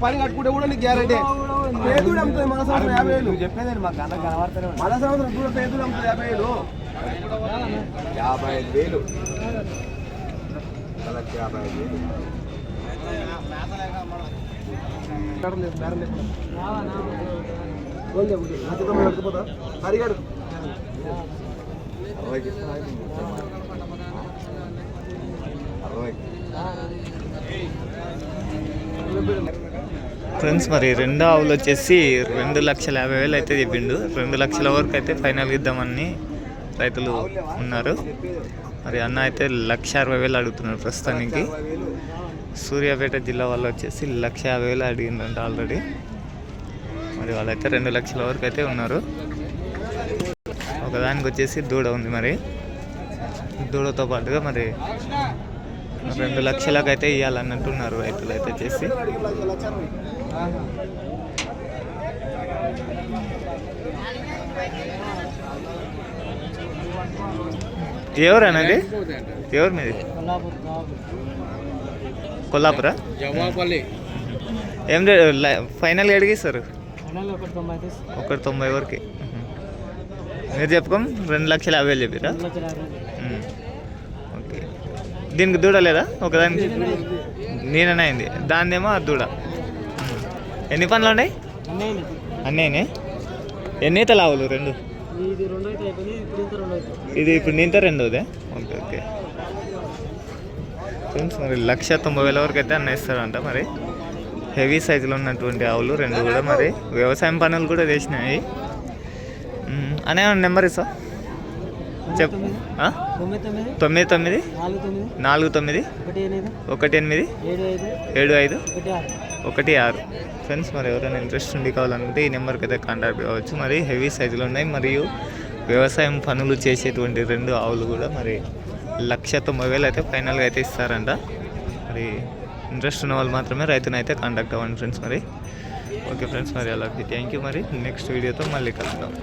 పని కట్టుకుంటే కూడా నీకు గ్యారంటీ పేదూడు అమ్ముతుంది మన సంవత్సరం యాభై వేలు చెప్పేది మాకు అన్న కనబడతానే మన సంవత్సరం కూడా పేదూడు అమ్ముతుంది యాభై వేలు యాభై ఐదు వేలు యాభై ఐదు వేలు బేరం లేదు, బేరం లేదు. ఓన్లీ ఒకటి. నా చిత్రం మీద పట్టుకుపోతా? హరిగాడు. అరవైకి అరవైకి ఫ్రెండ్స్ మరి రెండో ఆవులు వచ్చేసి రెండు లక్షల యాభై వేలు అయితే చెప్పిండు రెండు లక్షల వరకు అయితే ఫైనల్ ఇద్దామని రైతులు ఉన్నారు. మరి అన్న అయితే లక్ష అరవై వేలు అడుగుతున్నారు ప్రస్తుతానికి. సూర్యాపేట జిల్లా వాళ్ళు వచ్చేసి లక్ష యాభై వేలు అడిగిందంట ఆల్రెడీ మరి వాళ్ళైతే రెండు లక్షల వరకు అయితే ఉన్నారు. ఒకదానికి వచ్చేసి దూడ ఉంది మరి. దూడతో పాటుగా మరి రెండు లక్షలకు అయితే ఇవ్వాలన్నట్టున్నారు రైతులు అయితే అరవై. ఎవరనండి? ఎవరు మీది? కొల్లాపురా? జవాపల్లి. ఏం ఫైనల్ అడిగి సార్ ఒకటి తొంభై వరకు. మీరు చెప్పుకోం రెండు లక్షల యాభై చెప్పిరా? దీనికి దూడ లేదా? ఒకదానికి? నేననే అయింది. దానిదేమో ఆ దూడ. ఎన్ని పనులు ఉన్నాయి? అన్నీ ఎన్ని అయితే లావులు రెండు? ఇది ఇప్పుడు ఇంకా రెండోదే? Okay okay. ఫ్రెండ్స్ మరి లక్ష తొంభై వేల వరకు అయితే అన్న ఇస్తారంట మరి. హెవీ సైజులో ఉన్నటువంటి ఆవులు రెండు కూడా మరి. వ్యవసాయం పనులు కూడా చేసినాయి. అనే నెంబర్ ఇస్తా చెప్? తొమ్మిది. తొమ్మిది నాలుగు తొమ్మిది. ఒకటి ఎనిమిది. ఏడు ఐదు. ఒకటి ఆరు. ఫ్రెండ్స్ మరి ఎవరైనా ఇంట్రెస్ట్ ఉండి కావాలంటే ఈ నెంబర్కి అయితే కాంటాక్ట్ కావచ్చు. మరి హెవీ సైజులో ఉన్నాయి. మరియు వ్యవసాయం పనులు చేసేటువంటి రెండు ఆవులు కూడా మరి లక్ష తొంభై వేలు అయితే ఫైనల్గా అయితే ఇస్తారంట. మరి ఇంట్రెస్ట్ ఉన్న వాళ్ళు మాత్రమే రైతుని అయితే కాంటాక్ట్ అవ్వండి ఫ్రెండ్స్ మరి. ఓకే ఫ్రెండ్స్ మరి అలాగే థ్యాంక్ యూ మరి. నెక్స్ట్ వీడియోతో మళ్ళీ కలుద్దాం.